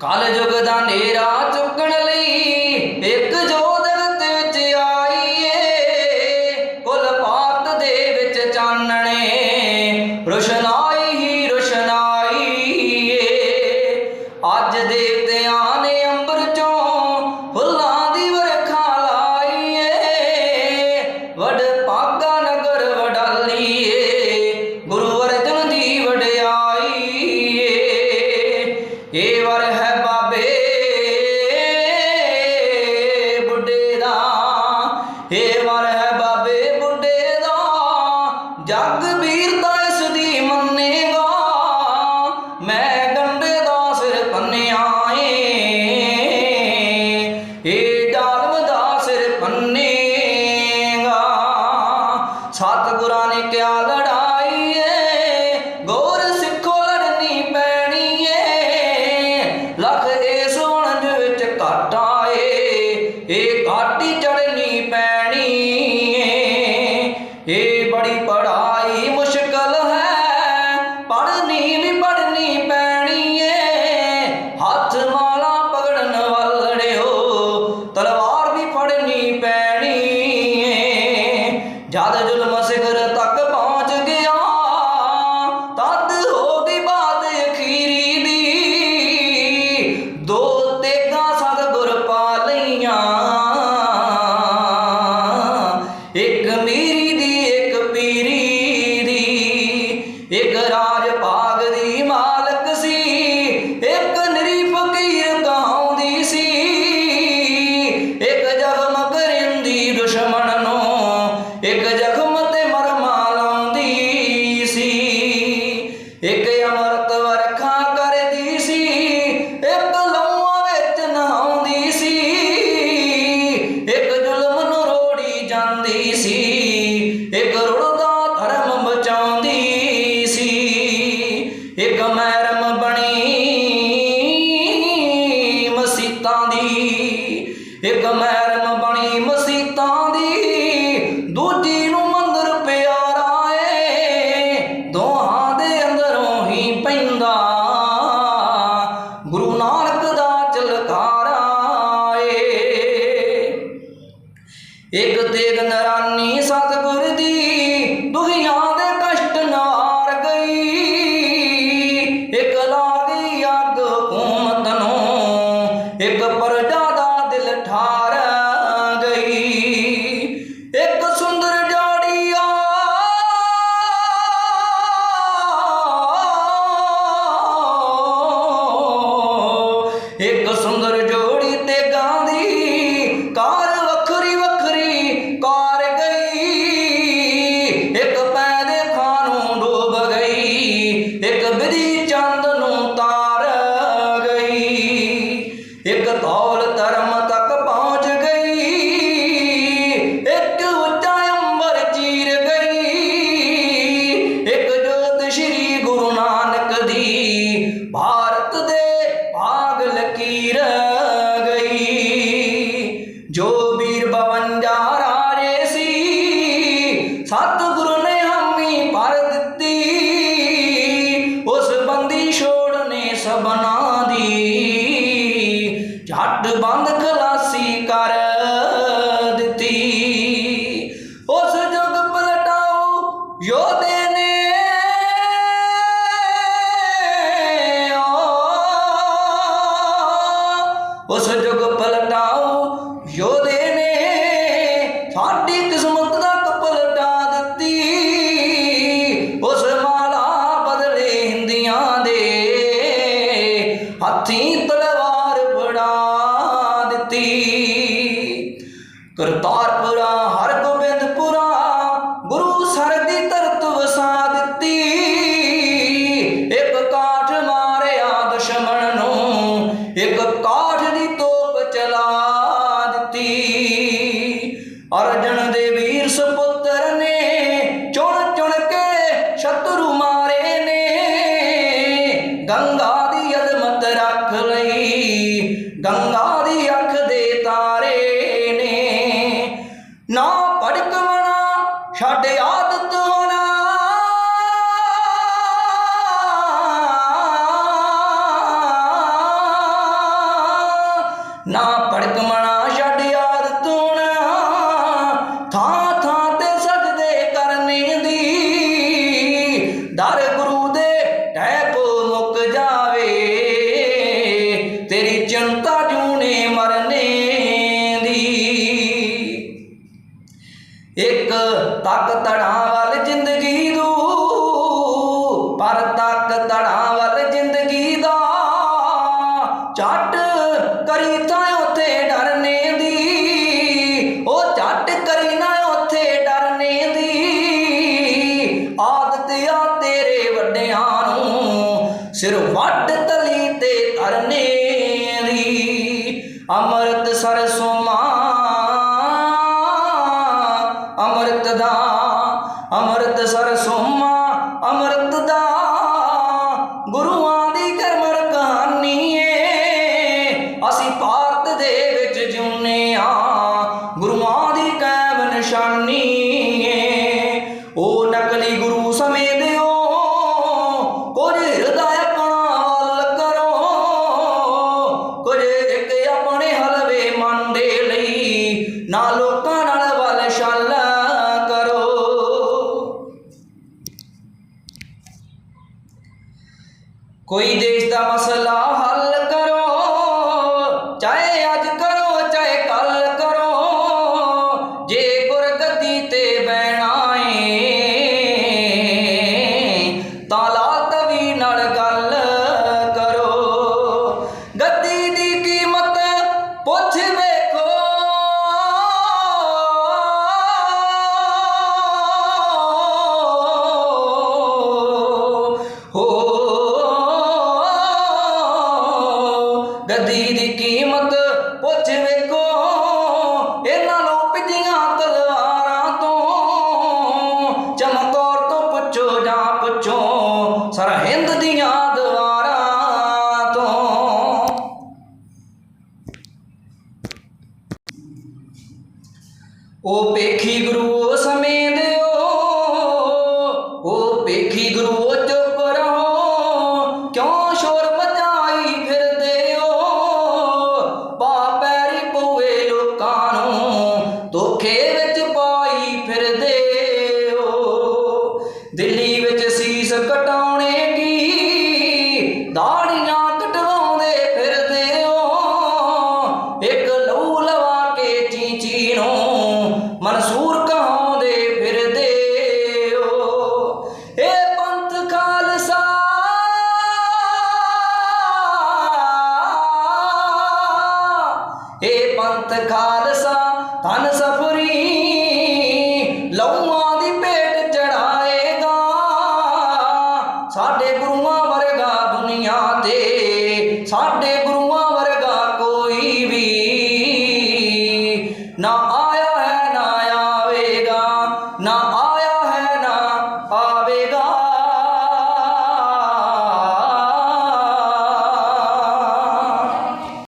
ਕਾਲ ਜੁਗ ਦਾ ਨੇਰਾ ਚੁੱਕਣ ਲਈ ਇੱਕ ਜੋਦਗਤ ਵਿੱਚ ਆਈਏ। ਕੁਲ ਪਾਤ ਦੇ ਵਿੱਚ ਚਾਨਣੇ, ਰੁਸ਼ਨਾਈ ਹੀ ਰੁਸ਼ਨਾਈ ਏ ਅੱਜ ਦੇਵਤਿਆਂ ਨੇ ਅੰਬਰ ਚੋਂ মেহবাবে e सी एक करोड़ों moving. ਜੋ ਵੀਰ 52 ਰਾਜੇ ਸੀ, ਸਤਿਗੁਰੂ ਨੇ ਹਮੀ ਭਰ ਦਿੱਤੀ। ਉਸ ਬੰਦੀ ਛੋੜ ਨੇ ਸਭਨਾ ਦੀ। ਝੱਟ ਬੰਦ así তোমারই আঁখ ਇੱਕ ਤੱਕ ਤੜਾਂ ਵਾਲ ਜ਼ਿੰਦਗੀ ਅੰਮ੍ਰਿਤ ਦਾ ਅੰਮ੍ਰਿਤ ਸਰ ਸੋਮਾ ਅੰਮ੍ਰਿਤ ਦਾ ਕੋਈ ਦੇਸ਼ ਦਾ ਮਸਲਾ ਹੱਲ ਕਰ। ਸਰਹਿੰਦ ਦੀਆਂ ਦਵਾਰਾਂ ਤੋਂ। ਉਹ ਪੇਖੀ ਗੁਰੂ ਸਮੇਂ ਦੇ ਪੰਥ ਖਾਲਸਾ ਧੰਨ